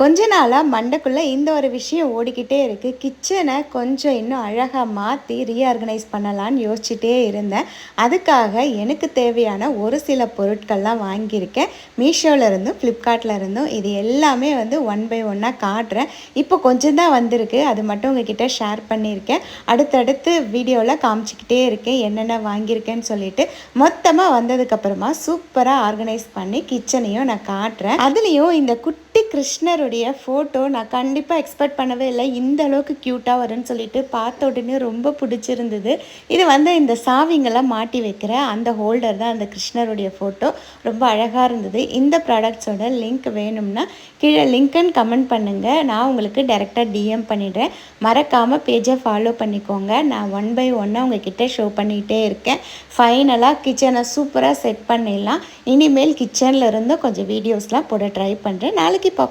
கொஞ்ச நாளாக மண்டைக்குள்ளே இந்த ஒரு விஷயம் ஓடிக்கிட்டே இருக்குது கிச்சனை கொஞ்சம் இன்னும் அழகாக மாற்றி ரீஆர்கனைஸ் பண்ணலான்னு யோசிச்சுட்டே இருந்தேன். அதுக்காக எனக்கு தேவையான ஒரு சில பொருட்கள்லாம் வாங்கியிருக்கேன். மீஷோவிலருந்தும் இருந்தும் இது எல்லாமே வந்து ஒன் பை ஒன்னாக காட்டுறேன். இப்போ கொஞ்சம் தான் வந்திருக்கு. அது மட்டும் உங்ககிட்ட ஷேர் பண்ணியிருக்கேன். அடுத்தடுத்து வீடியோவில் காமிச்சிக்கிட்டே இருக்கேன். என்னென்ன வாங்கியிருக்கேன்னு சொல்லிட்டு. மொத்தமாக வந்ததுக்கப்புறமா சூப்பராக ஆர்கனைஸ் பண்ணி கிச்சனையும் நான் காட்டுறேன். அதுலேயும் இந்த குட்டி கிருஷ்ணருடைய ஃபோட்டோ நான் கண்டிப்பாக எக்ஸ்பெக்ட் பண்ணவே இல்லை. இந்த அளவுக்கு க்யூட்டாக வரும்னு சொல்லிட்டு பார்த்த உடனே ரொம்ப பிடிச்சிருந்தது. இது வந்து இந்த சாவிங்கெல்லாம் மாட்டி வைக்கிற அந்த ஹோல்டர் தான் அந்த கிருஷ்ணருடைய ஃபோட்டோ ரொம்ப அழகாக இருந்தது. இந்த ப்ராடக்ட்ஸோட லிங்க் வேணும்னா கீழே லிங்க்குன்னு கமெண்ட் பண்ணுங்கள் நான் உங்களுக்கு டேரெக்டாக டிஎம் பண்ணிடுறேன். மறக்காமல் பேஜை ஃபாலோ பண்ணிக்கோங்க. நான் ஒன் பை ஒன்னாக உங்ககிட்ட ஷோ பண்ணிகிட்டே இருக்கேன். ஃபைனலாக கிச்சனை சூப்பராக செட் பண்ணிடலாம். இனிமேல் கிச்சனில் இருந்து கொஞ்சம் வீடியோஸ்லாம் போட ட்ரை பண்ணுறேன் நாளைக்கு இப்போ